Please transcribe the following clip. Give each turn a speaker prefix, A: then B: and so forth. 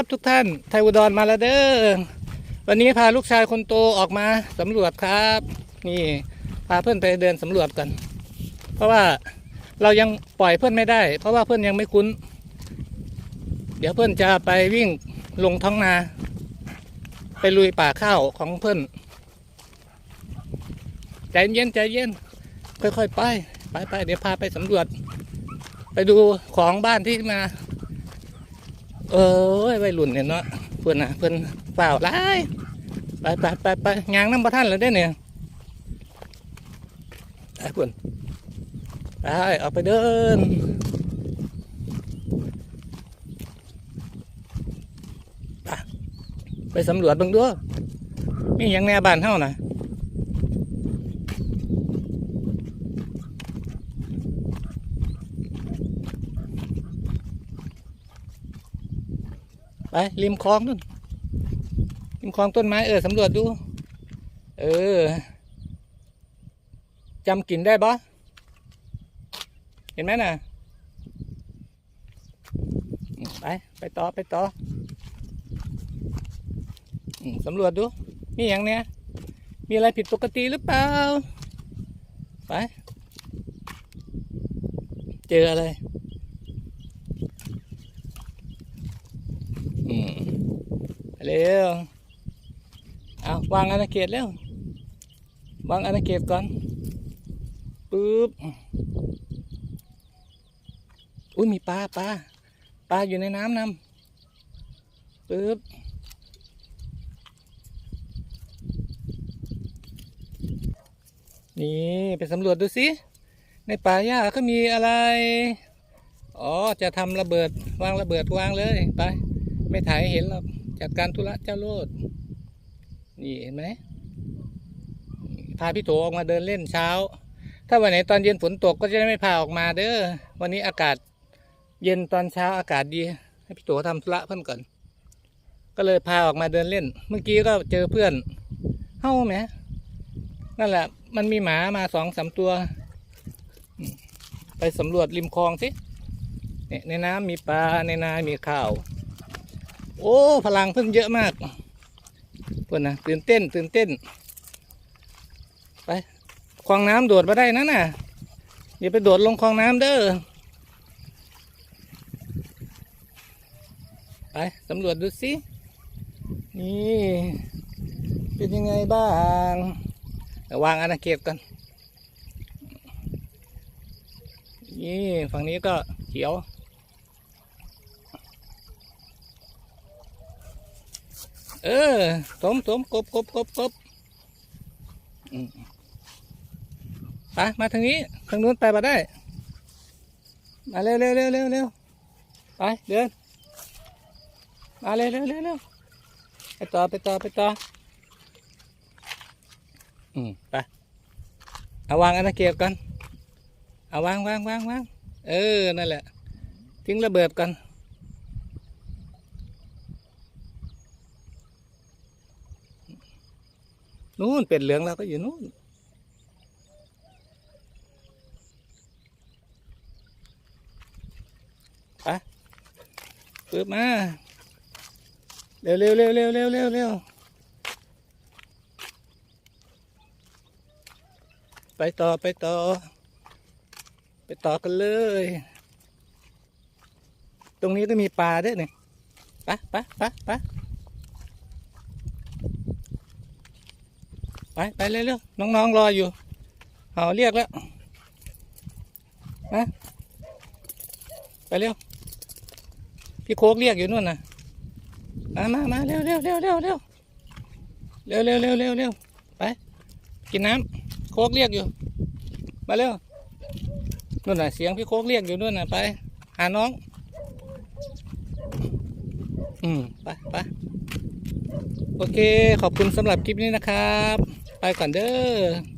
A: บทุกท่านไทยอุดรมาแล้วเด้อวันนี้พาลูกชายคนโตออกมาสำรวจครับ นี่พาเพื่อนไปเดินสำรวจกัน เพราะว่าเรายังปล่อยเพื่อนไม่ได้ เพราะว่าเพื่อนยังไม่คุ้น เดี๋ยวเพื่อนจะไปวิ่งลงท้องนา ไปลุยป่าข้าวของเพื่อนใจเย็นใจเย็น ค่อยๆไปไปไปเดี๋ยวพาไปสำรวจ ไปดูของบ้านที่มา เออวัยรุ่นเนี่ยเนาะเพื่อนนะเพื่อนเปล่าไล่ไปไปไปไปยางน้ำประท่านแล้วได้เนี่ยไปเพื่อนไปเอาไปเดินไปสำรวจบ้างด้วยมีอย่างแน่บ้านเท่านะ ไปริมคลองนู่นริมคลองต้นไม้เออสำรวจดู เออจำกลิ่นได้ปะเห็นไหมน่ะไป ไปต่อไปต่อสำรวจดู มีอย่างเนี้ยมีอะไรผิดปกติหรือเปล่า ไป เจออะไร อืมไป เร็วเอาวางอาณาเขตเร็ววางอาณาเขตก่อนปึ๊บอุ้ยมีปลาปลาปลาอยู่ในน้ำนำปึ๊บนี่ไปสำรวจดูสิในป่าหญ้าก็มีอะไร อ๋อ จะทำระเบิดวางระเบิดวางเลยไป ไม่ถ่ายเห็นหรอก จัดการธุระเจ้าโลด นี่เห็นไหมพาพี่โถออกมาเดินเล่นเช้า ถ้าวันไหนตอนเย็นฝนตกก็จะได้ไม่พาออกมาเด้อ วันนี้อากาศเย็นตอนเช้าอากาศดี ให้พี่โถทำธุระเพิ่นก่อน ก็เลยพาออกมาเดินเล่น เมื่อกี้ก็เจอเพื่อน เฮ้าไหมนั่นแหละ มันมีหมามาสองสามตัว ไปสำรวจริมคลองสิในน้ำมีปลา ในนา มีข้าว โอ้ พลังเพิ่งเยอะมากเพื่อนนะตื่นเต้น ตื่นเต้น ไปคลองน้ำโดดมาได้นะน่ะอย่าไปโดดลงคลองน้ำเด้อไปสำรวจดูสินี่เป็นยังไงบ้างววางอาณาเขตกันนี่ฝั่งนี้ก็เขียว เออถมถมกบกบกบกบอืมไปมาทางนี้ทางนู้นไปมาได้ มาเร็วเร็วเร็วเร็วเร็วไปเดิน มาเร็วเร็วเร็วเร็วไปต่อไปต่อไปต่ออืมไปเอาวางอันตะเกียบกันเอาวางวางวางวางเออนั่นแหละทิ้งระเบิดกัน นู่นเป็ดเหลืองเราก็อยู่นู่นไปปึ๊บมา เร็วเร็วเร็วเร็วเร็วเร็วเร็วไปต่อไปต่อ ไปต่อกันเลย ตรงนี้ก็มีปลาด้วยเนี่ยไปไปไปไป ไปไปเร็วๆน้องๆรออยู่เขาเรียกแล้วนะไปเร็วพี่โคกเรียกอยู่นู่นนะมามามาเร็วเร็วเร็วเร็วเร็วเร็วเร็วเร็วเร็วเร็วไปกินน้ำโคกเรียกอยู่ มาเร็วนู่นน่ะเสียงพี่โคกเรียกอยู่นู่นน่ะไปหาน้อง อืมไปไปโอเค ขอบคุณสำหรับคลิปนี้นะครับ ไปก่อนเด้อ